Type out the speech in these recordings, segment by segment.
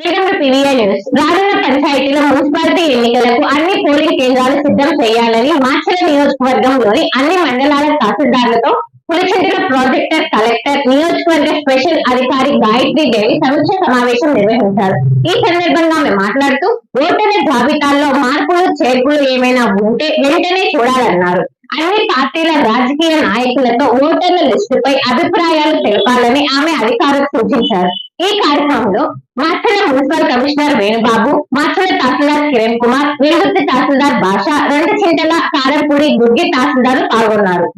Welcome to news. రానున్న పంచాయతీల municipality ఎన్నికలకు అన్ని పోలింగ్ కేంద్రాలు సిద్ధం చేయాలని మాచల నియోజకవర్గంలోని అన్ని మండలాల తహసీల్దార్లతో పులిచింతల ప్రాజెక్టర్ కలెక్టర్ నియోజకవర్గ స్పెషల్ అధికారి గాయత్రి దేవి సమీక్ష సమావేశం నిర్వహించారు. ఈ సందర్భంగా ఆమె మాట్లాడుతూ ఓటర్ల జాబితాల్లో మార్పులు చేర్పులు ఏమైనా ఉంటే వెంటనే చూడాలన్నారు. అన్ని పార్టీల రాజకీయ నాయకులతో ఓటర్ల లిస్టుపై అభిప్రాయాలు తెలపాలని ఆమె అధికారులకు సూచించారు. ఈ కార్యక్రమంలో మాచల మున్సిపల్ కమిషనర్ వేణుబాబు మాచల తహసీల్దార్ కిరణ్ కుమార్ వెలుగుత్తి తహసీల్దార్ భాష రెండు చింతల కారంపూడి దుర్గి తహసీల్దార్ పాల్గొన్నారు.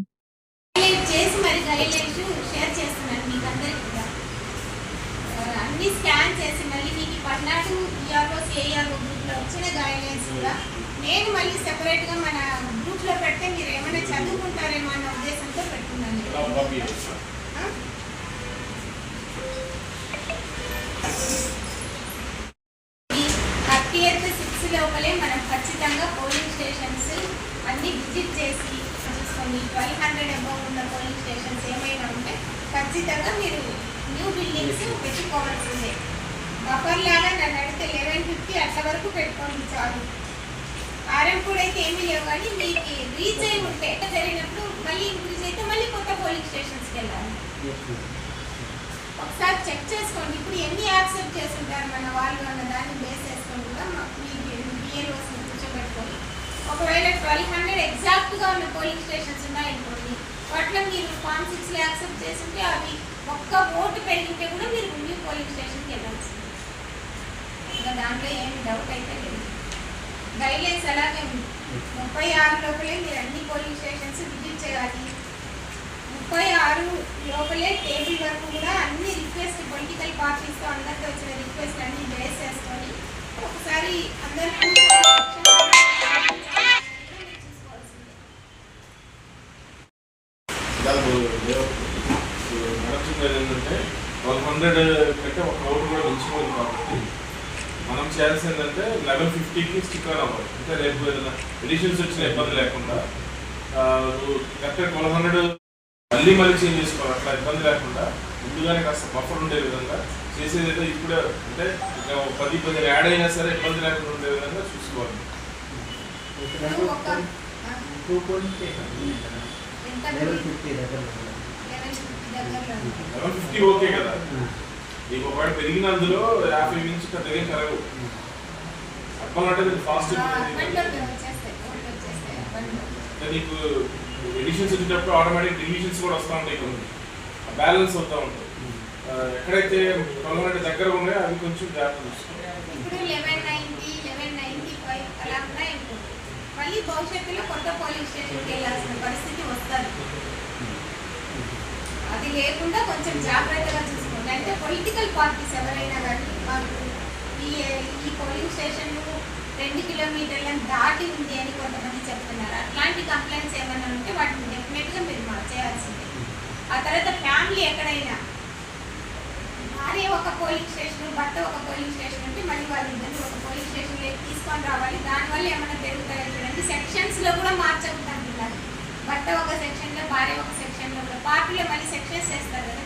మళ్ళీ పెడితే మీరు ఏమైనా చదువుకుంటారేమో అన్న ఉద్దేశంతో పెట్టుకున్నాను ఖచ్చితంగా పోలింగ్ స్టేషన్స్ అన్ని విజిట్ చేసి చూసుకొని ట్వెల్వ్ హండ్రెడ్ అబౌవ్ ఉన్న పోలింగ్ స్టేషన్స్ ఏమైనా ఉంటే ఖచ్చితంగా మీరు న్యూ బిల్డింగ్స్ పెట్టుకోవాల్సిందే. బఫర్ లాగా నన్ను అడిగితే లెవెన్ ఫిఫ్టీ అట్ల వరకు పెట్టుకోండి చాలు. ఆర్ఎంపూడ్ అయితే ఏమీ లేవు కానీ మీకు రీచ్ అయి ఉంటే జరిగినప్పుడు మళ్ళీ ఇంక్రీజ్ అయితే మళ్ళీ కొత్త పోలింగ్ స్టేషన్స్కి వెళ్ళాలి. ఒకసారి చెక్ చేసుకోండి. ఇప్పుడు ఎన్ని యాక్సెప్ట్ చేస్తుంటారు మన వాళ్ళు అన్న దాన్ని బేస్ చేసుకొని కూడా మాకు బిఎల్ఓస్ కూర్చోబెట్టుకొని ఒకవేళ ట్వెల్వ్ హండ్రెడ్ ఎగ్జాక్ట్గా ఉన్న పోలింగ్ స్టేషన్స్ ఉన్నాయనుకోండి వాటిలో మీరు ఫామ్ సిక్స్లో యాక్సెప్ట్ చేస్తుంటే అవి ఒక్క ఓటు పెరిగితే కూడా మీరు న్యూ పోలింగ్ స్టేషన్కి వెళ్ళాల్సింది ఇంకా దాంట్లో ఏమి డౌట్ అయితే లేదు. గైడ్లైన్స్ అలాగే ఉంది. ముప్పై ఆరు లోపలే మీరు అన్ని పోలింగ్ స్టేషన్స్ విజిట్ చేయాలి. ముప్పై ఆరు లోపలే టేబుల్ వరకు కూడా అన్ని రిక్వెస్ట్ పొలిటికల్ పార్టీస్తో అందరితో వచ్చిన రిక్వెస్ట్ అన్ని బేస్ చేసుకొని ఒకసారి అందరూ ట్వెల్వ్ హండ్రెడ్ కంటే ఒక ఓటు కూడా మించిపోయింది కాబట్టి మనం చేయాల్సింది ఏంటంటే లెవెన్ ఫిఫ్టీకి స్టిక్ ఆన్ అవ్వాలి. అంటే రేపు ఏదైనా ఎడిషన్స్ వచ్చిన ఇబ్బంది లేకుండా కరెక్ట్గా ట్వెల్వ్ హండ్రెడ్ మళ్ళీ మళ్ళీ చేంజ్ చేసుకోవాలి. అట్లా ఇబ్బంది లేకుండా ముందుగానే కాస్త బఫర్ ఉండే విధంగా చేసేది అయితే ఇప్పుడే అంటే ఇంకా పది పది యాడ్ అయినా సరే ఇబ్బంది లేకుండా ఉండే విధంగా చూసుకోవాలి. టూ లెవెల్ ఫిఫ్టీ దగ్గర ఫిఫ్టీ ఓకే కదా. నీకు ఒకవేళ పెరిగినందులో యాభై నుంచి పెద్దగా చెప్పాలంటే నీకు ఫాస్ట్ నీకు ఎడిషన్స్ వచ్చేటప్పుడు ఆటోమేటిక్ డివిజన్స్ కూడా వస్తూ ఉంటాయి కొన్ని. బ్యాలెన్స్ అవుతూ ఉంటాయి ఎక్కడైతే హండ్రెడ్ దగ్గర ఉన్నాయో అవి కొంచెం జాగ్రత్త మళ్ళీ భవిష్యత్తులో కొత్త పోలింగ్ స్టేషన్కి వెళ్ళాల్సిన పరిస్థితి వస్తుంది. అది లేకుండా కొంచెం జాగ్రత్తగా చూసుకోండి. అంటే పొలిటికల్ పార్టీస్ ఎవరైనా కానీ మాకు ఈ ఈ పోలింగ్ స్టేషన్ రెండు కిలోమీటర్లను దాటి ఉంది అని కొంతమంది చెప్తున్నారు. అట్లాంటి కంప్లైంట్స్ ఏమైనా ఉంటే వాటిని డెఫినెట్గా మీరు మార్చేయాల్సిందే ఆ తర్వాత ఫ్యామిలీ ఎక్కడైనా భార్య ఒక పోలింగ్ స్టేషన్ భర్త ఒక పోలింగ్ స్టేషన్ ఉంటే మళ్ళీ వాళ్ళిద్దరిని ఒక పోలింగ్ స్టేషన్ తీసుకొని రావాలి. దానివల్ల ఏమైనా పెరుగుతాయో చూడండి. సెక్షన్స్లో కూడా మార్చకుండా భర్త ఒక సెక్షన్లో భార్య ఒక పార్టీలో మళ్ళీ సెక్షన్స్ చేస్తారు కదా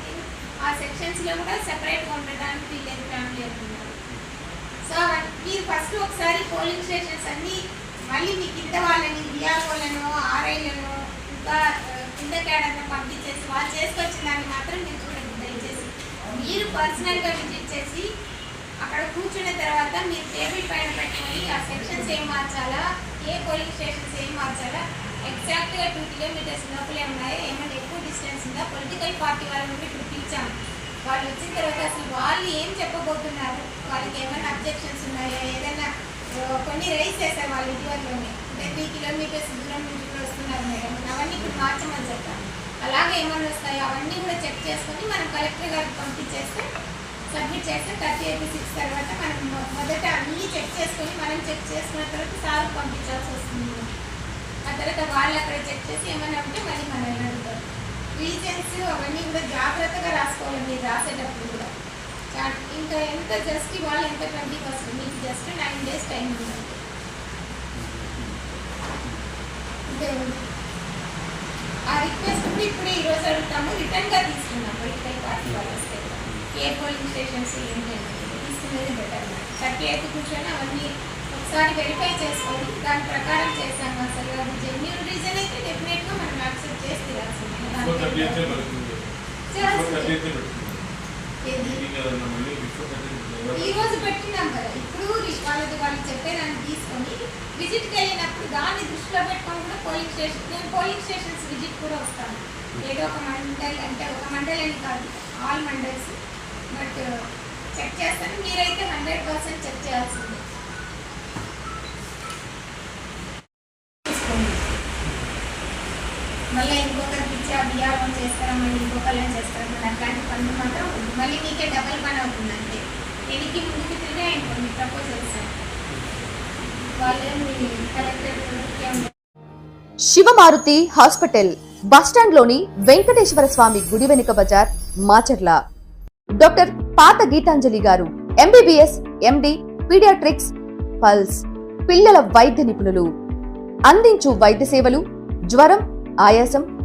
ఆ సెక్షన్స్లో కూడా సెపరేట్గా ఉండడానికి వీళ్ళేది ఫ్యామిలీ అనుకున్నారు సో మీరు ఫస్ట్ ఒకసారి పోలింగ్ స్టేషన్స్ అన్ని మళ్ళీ మీ కింద వాళ్ళని విఆర్ఓలను ఆర్ఐలను ఇంకా కింద క్యాడర్ని పంపించేసి వాళ్ళు చేసుకొచ్చిన దాన్ని మాత్రం మీరు చూడండి దయచేసి. మీరు పర్సనల్గా విజిట్ చేసి అక్కడ కూర్చున్న తర్వాత మీరు టేబుల్ పైన పెట్టుకొని ఆ సెక్షన్స్ ఏం మార్చాలా ఏ పోలింగ్ స్టేషన్స్ ఏం మార్చాలా ఎగ్జాక్ట్గా టూ కిలోమీటర్స్ లోపలే ఉన్నాయా ఏమైనా ఎక్కువ డిస్టెన్స్ ఉందా పొలిటికల్ పార్టీ వాళ్ళ నుండి పిలిచాము. వాళ్ళు వచ్చిన తర్వాత అసలు వాళ్ళు ఏం చెప్పబోతున్నారు? వాళ్ళకి ఏమైనా అబ్జెక్షన్స్ ఉన్నాయా? ఏదైనా కొన్ని రైస్ చేశారు వాళ్ళు ఇటీవలలోనే. అంటే త్రీ కిలోమీటర్స్ దూరం నుంచి కూడా వస్తున్నారు మేడం. అవన్నీ ఇప్పుడు మార్చమని చెప్పాను అలాగే ఏమైనా వస్తాయో? అవన్నీ కూడా చెక్ చేసుకొని మనం కలెక్టర్ గారికి పంపించేస్తే సబ్మిట్ చేస్తే థర్టీ ఎయిటీ సిక్స్ తర్వాత మనం మొదట అన్నీ చెక్ చేసుకొని మనం చెక్ చేసుకున్న తర్వాత సార్ పంపించాల్సి వస్తుంది. ఆ తర్వాత వాళ్ళు అక్కడ చెక్ చేసి ఏమైనా ఉంటే మళ్ళీ మనల్ని అడుగుతారు. రీజన్స్ అవన్నీ కూడా జాగ్రత్తగా రాసుకోవాలి మీరు రాసేటప్పుడు కూడా. ఇంకా ఎంత జస్ట్ ఇవాళ ఎంత ట్వంటీ పర్సెంట్? మీకు జస్ట్ నైన్ డేస్ టైం ఉంది. ఆ రిక్వెస్ట్ కూడా ఇప్పుడే ఈరోజు అడుగుతాము. రిటర్న్గా తీసుకున్నాం పొలిటికల్ పార్టీ వాళ్ళు వస్తే. ఏ పోలింగ్ స్టేషన్స్ ఏంటంటే తీసుకునేది బెటర్ థర్టీ ఎయిత్ కూర్చొని అవన్నీ ఒకసారి వెరిఫై చేసుకొని దాని ప్రకారం చేసాము అసలు అది జెన్యున్ రీజన్ అయితే డెఫినెట్గా మనం యాక్సెప్ట్ చేసి తీరాల్సిందే. ఈ రోజు పెట్టినాం కదా. ఇప్పుడు వాళ్ళది వాళ్ళు చెప్పేదాన్ని తీసుకొని విజిట్కి వెళ్ళినప్పుడు దాన్ని దృష్టిలో పెట్టుకొని కూడా పోలింగ్ స్టేషన్ నేను పోలింగ్ స్టేషన్స్ విజిట్ కూడా వస్తాను. ఏదో ఒక మండల్ అంటే ఒక మండల్ అని కాదు ఆల్ మండల్స్. బట్ చెక్ చేస్తాను. మీరైతే హండ్రెడ్ పర్సెంట్ చెక్ చేయాల్సిందే. ఇచ్చి ఆ బియ్యం చేస్తారా మళ్ళీ ఇంకొకళ్ళని చేస్తారా మళ్ళీ అట్లాంటి పనులు మాత్రం ఉంది. మళ్ళీ మీకే డబల్ పని అవుతుంది అంతే. ఎనికి ముందుకు తిరిగే అనుకోండి ప్రపోజల్స్ వాళ్ళే మీ కలెక్టర్ శివమారుతి హాస్పిటల్ బస్టాండ్లోని వెంకటేశ్వర స్వామి గుడి వెనుక బజార్ మాచర్ల. డాక్టర్ పాత గీతాంజలి గారు ఎంబీబీఎస్ ఎండి పీడియాట్రిక్స్ పల్స్ పిల్లల వైద్య నిపుణులు. అందించు వైద్య సేవలు జ్వరం ఆయాసం